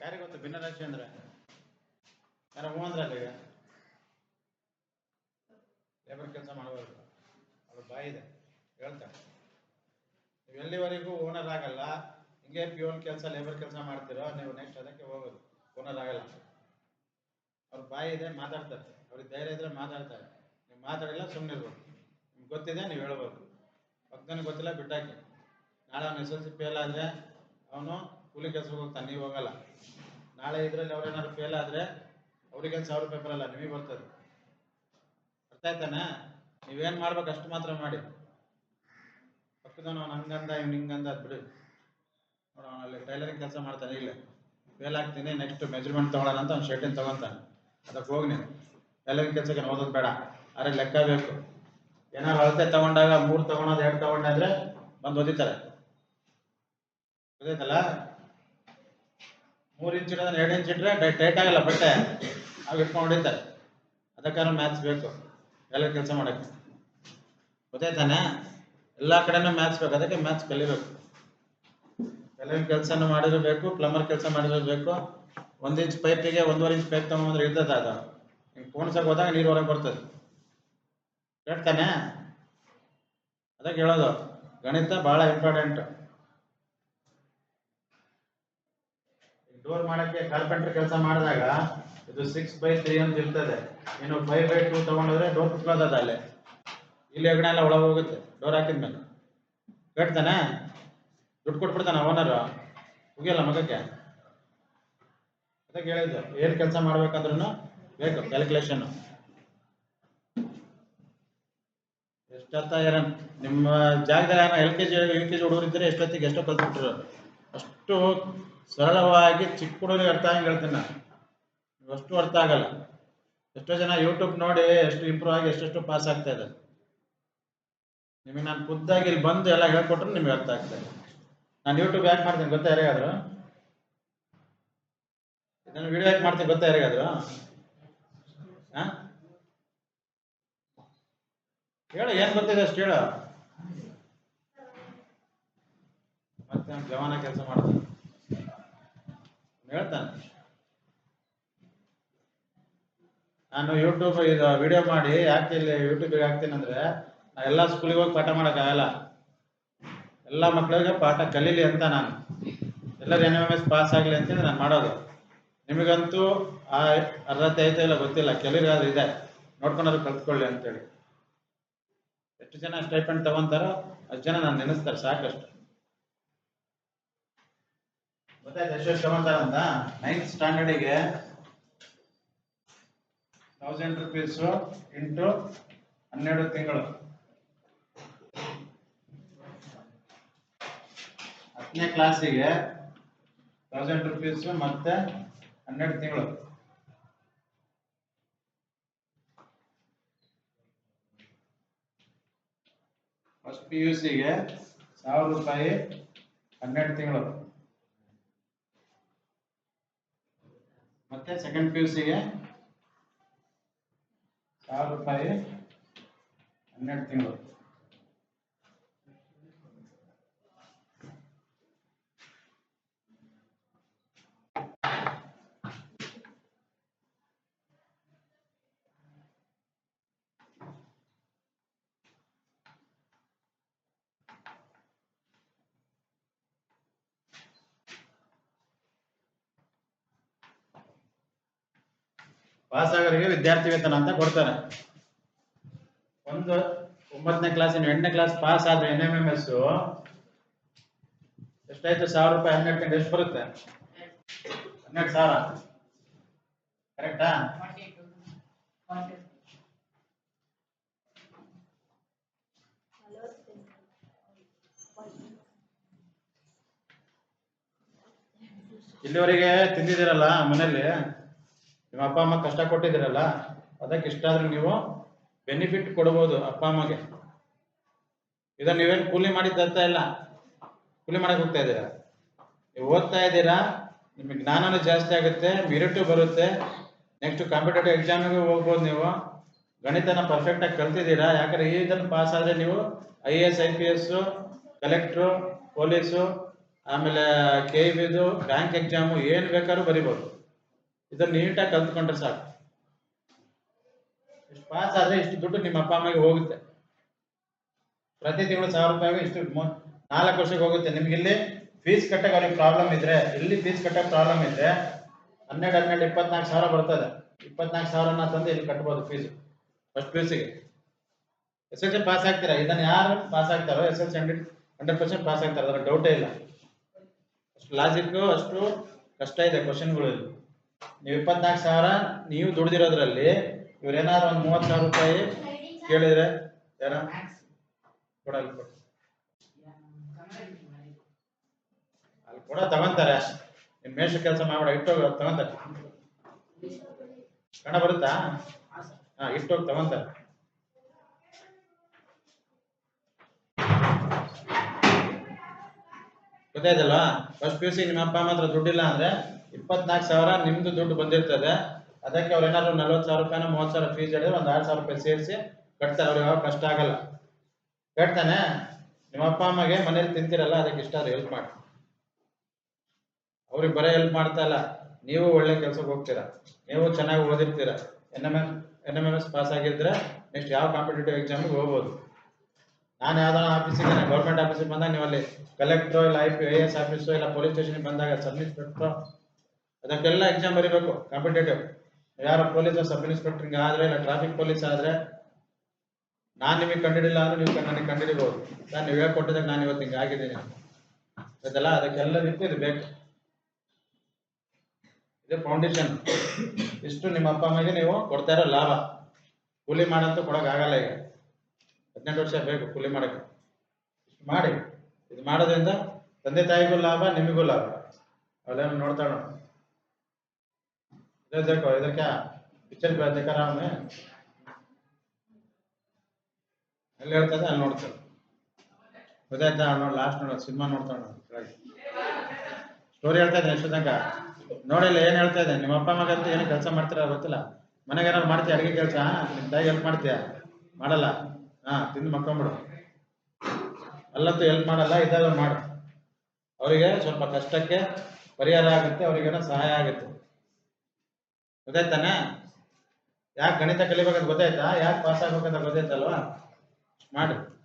ಯಾರಿಗೆ ಗೊತ್ತು? ಭಿನ್ನರಾಶಿ ಅಂದ್ರೆ? ಯಾರ ಹ್ಞೂ ಅಂದ್ರಲ್ಲ ಈಗ ಲೇಬರ್ ಕೆಲಸ ಮಾಡಬಾರ್ದು ಅವ್ರ ಬಾಯಿ ಇದೆ. ಹೇಳ್ತಾರೆ ನೀವು ಎಲ್ಲಿವರೆಗೂ ಓನರ್ ಆಗಲ್ಲ, ಹಿಂಗೆ ಪಿಯೋನ್ ಕೆಲಸ ಲೇಬರ್ ಕೆಲಸ ಮಾಡ್ತಿರೋ, ನೀವು ನೆಕ್ಸ್ಟ್ ಅದಕ್ಕೆ ಹೋಗೋದು. ಓನರ್ ಆಗಲ್ಲ. ಅವ್ರ ಬಾಯಿ ಇದೆ, ಮಾತಾಡ್ತಾರೆ. ಅವ್ರಿಗೆ ಧೈರ್ಯ ಇದ್ರೆ ಮಾತಾಡ್ತಾರೆ. ನೀವು ಮಾತಾಡಿಲ್ಲ ಸುಮ್ಮನೆ ಇರ್ಬೋದು. ನಿಮ್ಗೆ ಗೊತ್ತಿದೆ, ನೀವು ಹೇಳ್ಬೋದು. ಪಕ್ಕದನಿಗೆ ಗೊತ್ತಿಲ್ಲ, ಬಿಟ್ಟಾಕಿ. ನಾಳೆ ಅವನ ಎಸ್ ಎಲ್ ಸಿ ಫೇಲ್ ಆದರೆ, ಅವನು ಕೂಲಿ ಕೆಲಸಕ್ಕೆ ಹೋಗ್ತಾನೆ, ನೀವು ಹೋಗಲ್ಲ. ನಾಳೆ ಇದರಲ್ಲಿ ಅವ್ರೇನಾದ್ರು ಫೇಲ್ ಆದರೆ ಅವ್ರಿಗೇನು ಸಾವಿರ ರೂಪಾಯಿ ಬರಲ್ಲ ನಿಮಗೆ ಬರ್ತದೆ. ಅರ್ಥ ಆಯ್ತಾನೆ? ನೀವೇನು ಮಾಡ್ಬೇಕು ಅಷ್ಟು ಮಾತ್ರ ಮಾಡಿ. ಪಕ್ಕದವನು ಅವ್ನು ಹಂಗಂದ, ಇವ್ನು ಹಿಂಗಂದ ಅದು ಬಿಡಿ. ನೋಡು ಅಲ್ಲಿ ಟೈಲರಿಂಗ್ ಕೆಲಸ ಮಾಡ್ತಾನೆ, ಇಲ್ಲ. ಫೇಲ್ ಆಗ್ತೀನಿ ನೆಕ್ಸ್ಟ್ ಮೆಜರ್ಮೆಂಟ್ ತೊಗೊಳ್ಳೋಣ ಅಂತ ಅವ್ನು ಶರ್ಟಿನ ತೊಗೊತಾನೆ. ಅದಕ್ಕೆ ಹೋಗಿ ನೀನು. ಟೈಲರಿಂಗ್ ಕೆಲಸಕ್ಕೆ ಓದೋದು ಬೇಡ. ಆದರೆ ಲೆಕ್ಕ ಬೇಕು. ಏನಾದ್ರು ಅಳತೆ ತಗೊಂಡಾಗ ಮೂರು ತಗೊಳೋದು, ಎರಡು ತಗೊಂಡಾದ್ರೆ ಬಂದು ಓದಿತಾರೆ. ಗೊತ್ತಾಯ್ತಲ್ಲ? ಮೂರು ಇಂಚ್ ಇಡೋದ್ರೆ ಎರಡು ಇಂಚ್ ಇಟ್ಟರೆ ಟೈಟ್ ಆಗಲ್ಲ ಬಟ್ಟೆ. ಅವು ಇಟ್ಕೊಂಡು ಹೊಡಿತಾರೆ ಅದಕ್ಕಾದ್ರೂ ಮ್ಯಾಥ್ಸ್ ಬೇಕು. ಎಲ್ಲ ಕೆಲಸ ಮಾಡೋಕ್ಕೆ. ಗೊತ್ತಾಯ್ತಾನೆ? ಎಲ್ಲ ಕಡೆನೂ ಮ್ಯಾಥ್ಸ್ ಬೇಕು. ಅದಕ್ಕೆ ಮ್ಯಾಥ್ಸ್ ಕಲಿಬೇಕು. ಕೆಲವಿನ ಕೆಲಸನೂ ಮಾಡಿರಬೇಕು ಪ್ಲಂಬರ್ ಕೆಲಸ ಮಾಡಿರಬೇಕು. ಒಂದು ಇಂಚ್ ಪೈಪಿಗೆ ಒಂದೂವರೆ ಇಂಚ್ ಪೈಪ್ ತಗೊಂಬಂದ್ರೆ ಇರ್ತದೆ ಅದು. ಹಿಂಗೆ ಪೋಣಿಸಕ್ಕೆ ಹೋದಾಗ ನೀರು ಹೊರಗೆ ಬರ್ತದೆ. ಕೇಳ್ತಾನೆ? ಅದಕ್ಕೆ ಹೇಳೋದು, ಗಣಿತ ಭಾಳ ಇಂಪಾರ್ಟೆಂಟ್ ಡೋರ್ ಮಾಡಕ್ಕೆ ಕಾರ್ಪೆಂಟರ್ ಕೆಲಸ ಮಾಡಿದಾಗ ಇದು ಸಿಕ್ಸ್ ಬೈ ತ್ರೀ ಅಂತ ಇರ್ತದೆ. ಇನ್ನು ಫೈವ್ ಬೈ ಟೂ ತಗೊಂಡೋದ್ರೆ ಡೋರ್ ಕುತ್ಕೊಳ್ಳೋದ ಅಲ್ಲೇ. ಇಲ್ಲಿ ಹೆಗಣೆ ಎಲ್ಲ ಒಳಗೆ ಹೋಗುತ್ತೆ ಡೋರ್ ಹಾಕಿದ್ಮೇಲೆ. ಕಟ್ತಾನೆ ದುಡ್ಡು ಕೊಟ್ಬಿಡ್ತಾನೆ ಓನರು ಮುಗಿಯಲ್ಲ ಮಗಕ್ಕೆ? ಅದಕ್ಕೆ ಹೇಳಿದ್ದು, ಏನು ಕೆಲಸ ಮಾಡ್ಬೇಕಂದ್ರೂ ಬೇಕು ಕ್ಯಾಲ್ಕುಲೇಷನ್ ಎಷ್ಟತ್ತ ಏನ ನಿಮ್ಮ ಜಾಗದಾಗ L K G L K G ಹುಡುಗರು ಇದ್ದರೆ ಎಷ್ಟೊತ್ತಿಗೆ ಎಷ್ಟೋ ಕಲ್ತ್ಬಿಟ್ರು ಅಷ್ಟು ಸರಳವಾಗಿ ಚಿಕ್ಕ ಹುಡುಗರಿಗೆ ಅರ್ಥ ಆಗಂಗೆ ಹೇಳ್ತೀನಿ ನಾನು. ಅಷ್ಟು ಅರ್ಥ ಆಗಲ್ಲ. ಎಷ್ಟೋ ಜನ ಯೂಟ್ಯೂಬ್ ನೋಡಿ ಎಷ್ಟು ಇಂಪ್ರೂವ್ ಆಗಿ ಎಷ್ಟೆಷ್ಟು ಪಾಸ್ ಆಗ್ತಾ ಇದೆ ನಿಮಗೆ ನಾನು ಖುದ್ದಾಗಿ ಇಲ್ಲಿ ಬಂದು ಎಲ್ಲ ಹೇಳ್ಕೊಟ್ರೆ ನಿಮಗೆ ಅರ್ಥ ಆಗ್ತಾ ಇದೆ. ನಾನು ಯೂಟ್ಯೂಬ್ ಯಾಕೆ ಮಾಡ್ತೀನಿ, ಗೊತ್ತಾ ಯಾರಿಗಾದ್ರು? ನಾನು ವಿಡಿಯೋ ಯಾಕೆ ಮಾಡ್ತೀನಿ, ಗೊತ್ತಾ ಯಾರಿಗಾದ್ರು? ಹೇಳು, ಏನ್ ಗೊತ್ತಿದೆ ಅಷ್ಟು ಹೇಳು. ಮತ್ತೆ ಜವಾನ ಕೆಲಸ ಮಾಡ್ತಾನೆ. ಹೇಳ್ತಾನೆ. ನಾನು ಯೂಟ್ಯೂಬ್ ಇದು ವಿಡಿಯೋ ಮಾಡಿ ಯಾಕೆ ಇಲ್ಲಿ ಯೂಟ್ಯೂಬ್ ಹಾಕ್ತೀನಿ ಅಂದ್ರೆ ನಾ ಎಲ್ಲ ಸ್ಕೂಲಿಗೆ ಹೋಗಿ ಪಾಠ ಮಾಡೋಕ್ಕಾಗಲ್ಲ. ಎಲ್ಲ ಮಕ್ಕಳಿಗೆ ಪಾಠ ಕಲೀಲಿ ಅಂತ ನಾನು. ಎಲ್ಲರೂ ಎನ್ ಎಂ ಎಸ್ ಪಾಸ್ ಆಗಲಿ ಅಂತೇಳಿ ನಾನು ಮಾಡೋದು. ನಿಮಗಂತೂ ಆ ಅರ್ಹತೆ ಐತೆ ಇಲ್ಲ ಗೊತ್ತಿಲ್ಲ. ಕೆಲವ್ರಿಗೆ ಅದು ಇದೆ. ನೋಡ್ಕೊಂಡ್ರೆ ಕಲ್ತ್ಕೊಳ್ಳಿ ಅಂತೇಳಿ. ಎಷ್ಟು ಜನ ಸ್ಟೈಪೆಂಡ್ ತಗೊಂತಾರೋ ಅಷ್ಟು ಜನ ನಾನು ನೆನೆಸ್ತಾರೆ. ಸಾಕಷ್ಟು. ಗೊತ್ತಾಯ್ತು ಎಷ್ಟು ತಗೊಂತಾರಂತ ನೈನ್ತ್ ಸ್ಟ್ಯಾಂಡರ್ಡಿಗೆ ತೌಸಂಡ್ ರುಪೀಸು ಇಂಟು ಹನ್ನೆರಡು ತಿಂಗಳು. ಹತ್ತನೇ ಕ್ಲಾಸಿಗೆ ತೌಸಂಡ್ ರುಪೀಸು ಮತ್ತೆ ಹನ್ನೆರಡು ತಿಂಗಳು. ಫಸ್ಟ್ ಪಿ ಯು ಸಿಗೆ ಸಾವಿರ ರೂಪಾಯಿ ಹನ್ನೆರಡು ತಿಂಗಳು. ಮತ್ತೆ ಸೆಕೆಂಡ್ ಪಿ ಯು ಸಿಗೆ ಸಾವಿರ ರೂಪಾಯಿ ಹನ್ನೆರಡು ತಿಂಗಳು. ಪಾಸ್ ಆಗೋರಿಗೆ ವಿದ್ಯಾರ್ಥಿ ವೇತನ ಅಂತ ಕೊಡ್ತಾರೆ. ಒಂದು ಒಂಬತ್ತನೇ ಕ್ಲಾಸಿನ ಎಂಟನೇ ಕ್ಲಾಸ್ ಪಾಸ್ ಆದ್ರೆ ಎನ್ ಎಂ ಎಂ ಎಸ್ ಎಷ್ಟಾಯ್ತು? ಸಾವಿರ ರೂಪಾಯಿ ಹನ್ನೆರಡು ಗಂಟೆ ಎಷ್ಟು ಬರುತ್ತೆ? ಹನ್ನೆರಡು ಸಾವಿರ. ಕರೆಕ್ಟಾ ಇಲ್ಲಿವರೆಗೆ ತಿಂದಿದ್ದೀರಲ್ಲ ಮನೇಲಿ ನಿಮ್ಮ ಅಪ್ಪ ಅಮ್ಮ ಕಷ್ಟ ಕೊಟ್ಟಿದ್ದೀರಲ್ಲ ಅದಕ್ಕೆ ಇಷ್ಟಾದ್ರೂ ನೀವು ಬೆನಿಫಿಟ್ ಕೊಡ್ಬೋದು ಅಪ್ಪ ಅಮ್ಮಗೆ. ಇದನ್ನ ನೀವೇನು ಕೂಲಿ ಮಾಡಿದ್ದಂತ ಇಲ್ಲ. ಕೂಲಿ ಮಾಡಕ್ ಹೋಗ್ತಾ ಇದ್ದೀರಾ? ನೀವು ಓದ್ತಾ ಇದ್ದೀರಾ, ನಿಮಗೆ ಜ್ಞಾನನೂ ಜಾಸ್ತಿ ಆಗುತ್ತೆ ಮೆರಿಟು ಬರುತ್ತೆ. ನೆಕ್ಸ್ಟ್ ಕಾಂಪಿಟೇಟಿವ್ ಎಕ್ಸಾಮಿಗೆ ಹೋಗ್ಬೋದು ನೀವು. ಗಣಿತನ ಪರ್ಫೆಕ್ಟಾಗಿ ಕಲ್ತಿದ್ದೀರಾ, ಯಾಕಂದ್ರೆ ಈ ಇದನ್ನು ಪಾಸ್ ಆದ್ರೆ ನೀವು I A S I P S collector police ಆಮೇಲೆ ಕೆ ಇ ಬ್ಯಾಂಕ್ ಎಕ್ಸಾಮು ಏನು ಬೇಕಾದ್ರೂ ಬರಿಬೋದು. ಇದನ್ನ ನೀಟಾಗಿ ಕಲ್ತ್ಕೊಂಡ್ರೆ ಸಾಕು. ಇಷ್ಟು ಪಾಸ್ ಆದ್ರೆ ಇಷ್ಟು ದುಡ್ಡು ನಿಮ್ಮ ಅಪ್ಪ ಅಮ್ಮಗೆ ಹೋಗುತ್ತೆ. ಪ್ರತಿ ತಿಂಗಳು ಸಾವಿರ ರೂಪಾಯಿಗೆ ಇಷ್ಟು ನಾಲ್ಕು ವರ್ಷಕ್ಕೆ ಹೋಗುತ್ತೆ. ನಿಮ್ಗೆ ಇಲ್ಲಿ ಫೀಸ್ ಕಟ್ಟಕ್ಕೆ ಅವ್ರಿಗೆ ಪ್ರಾಬ್ಲಮ್ ಇದ್ರೆ, ಇಲ್ಲಿ ಫೀಸ್ ಕಟ್ಟಕ್ಕೆ ಪ್ರಾಬ್ಲಮ್ ಇದ್ರೆ ಹನ್ನೆರಡು ಹನ್ನೆರಡು, ಇಪ್ಪತ್ನಾಲ್ಕು ಸಾವಿರ ಬರ್ತದೆ. ಇಪ್ಪತ್ನಾಲ್ಕು ಸಾವಿರನ ತಂದು ಇಲ್ಲಿ ಕಟ್ಬೋದು ಫೀಸ್ ಫಸ್ಟ್ ಪಿ ಗೆ. ಎಸ್ ಎಲ್ ಸಿ ಪಾಸ್ ಆಗ್ತೀರಾ? ಇದನ್ನು ಯಾರು pass ಆಗ್ತಾರೋ S L C hundred hundred percent pass ಆಗ್ತಾರೆ. ಅದರ ಡೌಟೇ ಇಲ್ಲ. ಅಷ್ಟು ಲಾಜಿಕ್ ಅಷ್ಟು ಕಷ್ಟ ಇದೆ ಕ್ವಶನ್ಗಳು ಇಲ್ಲಿ. ನೀವು ಇಪ್ಪತ್ನಾಲ್ಕು ಸಾವಿರ ನೀವು ದುಡ್ದಿರೋದ್ರಲ್ಲಿ ಇವ್ರೇನಾದ್ರು ಒಂದು ಮೂವತ್ತು ಸಾವಿರ ರೂಪಾಯಿ ಕೇಳಿದ್ರೆ ಯಾರ? ಕೊಡಲ್ಲ ಕೊಡು. ಅಲ್ಲಿ ಕೂಡ ತಗೊಂತಾರೆ ನಿಮ್ ಮೇಷ ಕೆಲಸ ಮಾಡ್ಬೇಡ ಇಟ್ಟೋಗಿ ತಗೊಂತಾರೆ. ಕಣ ಬರುತ್ತಾ? ಹಾ ಇಟ್ಟೋಗಿ ತಗೊಂತಾರೆ. ಗೊತ್ತಾಯ್ತಲ್ವಾ? ಫಸ್ಟ್ ಪಿ ಯು ಸಿ ನಿಮ್ಮ ಅಪ್ಪ ಅಮ್ಮ ಹತ್ರ ದುಡ್ಡಿಲ್ಲ ಅಂದ್ರೆ ಇಪ್ಪತ್ನಾಲ್ಕು ಸಾವಿರ ನಿಮ್ದು ದುಡ್ಡು ಬಂದಿರ್ತದೆ. ಅದಕ್ಕೆ ಅವ್ರು ಏನಾದ್ರು ನಲ್ವತ್ತು ಸಾವಿರ ರೂಪಾಯಿನ ಮೂವತ್ತು ಸಾವಿರ ಫೀಸ್ ಹೇಳಿದ್ರೆ ಒಂದು ಆರು ಸಾವಿರ ರೂಪಾಯಿ ಸೇರಿಸಿ ಕಟ್ತಾರೆ. ಅವ್ರಿಗೆ ಯಾವಾಗ ಕಷ್ಟ ಆಗಲ್ಲ. ಕಟ್ತಾನೆ ನಿಮ್ಮ ಅಪ್ಪ, ಅಮ್ಮಗೆ ಮನೇಲಿ ತಿಂತಿರಲ್ಲ, ಅದಕ್ಕೆ ಇಷ್ಟ ಆದ್ರೆ ಹೆಲ್ಪ್ ಮಾಡಿ. ಅವ್ರಿಗೆ ಬರೀ ಹೆಲ್ಪ್ ಮಾಡ್ತಾ ಇಲ್ಲ. ನೀವು ಒಳ್ಳೆ ಕೆಲ್ಸಕ್ಕೆ ಹೋಗ್ತೀರಾ. ನೀವು ಚೆನ್ನಾಗಿ ಓದಿರ್ತೀರಾ. N M N M M S pass ಆಗಿದ್ರೆ ನೆಕ್ಸ್ಟ್ ಯಾವ ಕಾಂಪಿಟೇಟಿವ್ ಎಕ್ಸಾಮ್ಗೆ ಹೋಗ್ಬೋದು. ನಾನು ಯಾವ್ದಾರ ಆಫೀಸಿಗೆ ಗೌರ್ಮೆಂಟ್ ಆಫೀಸಿಗೆ ಬಂದಾಗ ನೀವು ಅಲ್ಲಿ ಕಲೆಕ್ಟ್ರೋ ಇಲ್ಲ I P I S office ಇಲ್ಲ ಪೊಲೀಸ್ ಸ್ಟೇಷನ್ಗೆ ಬಂದಾಗ ಸಬ್ ಇನ್ಸ್ಪೆಕ್ಟ್ರು ಅದಕ್ಕೆಲ್ಲ ಎಕ್ಸಾಮ್ ಬರೀಬೇಕು ಕಾಂಪಿಟೇಟಿವ್ ಯಾರು ಪೊಲೀಸ್ ಸಬ್ ಇನ್ಸ್ಪೆಕ್ಟರ್ ಆದ್ರೆ ಇಲ್ಲ ಟ್ರಾಫಿಕ್ ಪೊಲೀಸ್ ಆದ್ರೆ ನಾನು ನಿಮಗೆ ಕಂಡಿಡಿಲ್ಲ ಅಂದ್ರೆ ನೀವು ನನಗೆ ಕಂಡಿಡಿಬಹುದು ನಾನು ನೀವು ಹೇಳ್ಕೊಟ್ಟಿದಾಗ ನಾನು ಇವತ್ತು ಹಿಂಗೆ ಆಗಿದ್ದೀನಿ. ಅದಕ್ಕೆಲ್ಲ ಅದಕ್ಕೆಲ್ಲದಕ್ಕೂ ಇದು ಬೇಕು. ಇದು ಫೌಂಡೇಶನ್ ಇಷ್ಟು ನಿಮ್ಮ ಅಪ್ಪ, ಅಮ್ಮಗೆ ನೀವು ಕೊಡ್ತಾ ಇರೋ ಲಾಭ. ಕೂಲಿ ಮಾಡಂತೂ ಕೊಡೋಕ್ಕಾಗಲ್ಲ ಈಗ. ಹದಿನೆಂಟು ವರ್ಷ ಬೇಕು ಕೂಲಿ ಮಾಡಕ್ಕೆ. ಇಷ್ಟು ಮಾಡಿ. ಇದು ಮಾಡೋದ್ರಿಂದ ತಂದೆ ತಾಯಿಗೂ ಲಾಭ ನಿಮಗೂ ಲಾಭ. ಅವೆಲ್ಲ ನೋಡ್ತಾಳ इधर देखो इधर क्या पिक्चर देखा रहा हूँ मैं ಎಲ್ಲಿ ಹೇಳ್ತದೆ ಅಲ್ಲಿ ನೋಡ್ತಾರೆ ಗೊತ್ತಾಯ್ತಾ ನೋಡಿ ಲಾಸ್ಟ್ ನೋಡ ಸಿನಿಮಾ ನೋಡ್ತಾಳೆ ಸ್ಟೋರಿ ಹೇಳ್ತಾ ಇದ್ದೀನಿ ಎಷ್ಟು ತನಕ ನೋಡಿಲ್ಲ ಏನು ಹೇಳ್ತಾ ಇದ್ದೆ ನಿಮ್ಮ ಅಪ್ಪ ಮಗಂತೂ ಏನು ಕೆಲಸ ಮಾಡ್ತೀರಾ ಗೊತ್ತಿಲ್ಲ ಮನೆಗೆ ಏನಾದ್ರು ಮಾಡ್ತೀಯ ಅಡುಗೆ ಕೆಲಸ ನಿಮ್ಮ ತಾಯಿಗೆ ಹೆಲ್ಪ್ ಮಾಡ್ತೀಯ ಮಾಡಲ್ಲ ಹಾ ತಿಂದು ಮಕ್ಕೊಂಬಿಡು ಅಲ್ಲಂತೂ ಹೆಲ್ಪ್ ಮಾಡಲ್ಲ ಇದ್ದಾಗ ಮಾಡು ಅವರಿಗೆ ಸ್ವಲ್ಪ ಕಷ್ಟಕ್ಕೆ ಪರಿಹಾರ ಆಗುತ್ತೆ ಅವರಿಗೇನೋ ಸಹಾಯ ಆಗುತ್ತೆ ಗೊತ್ತಾಯ್ತಾನೆ? ಯಾಕೆ ಗಣಿತ ಕಲಿಬೇಕಂತ ಗೊತ್ತಾಯ್ತಾ? ಯಾಕೆ ಪಾಸ್ ಆಗ್ಬೇಕಂತ ಗೊತ್ತಾಯ್ತಲ್ವಾ? ಮಾಡಿ.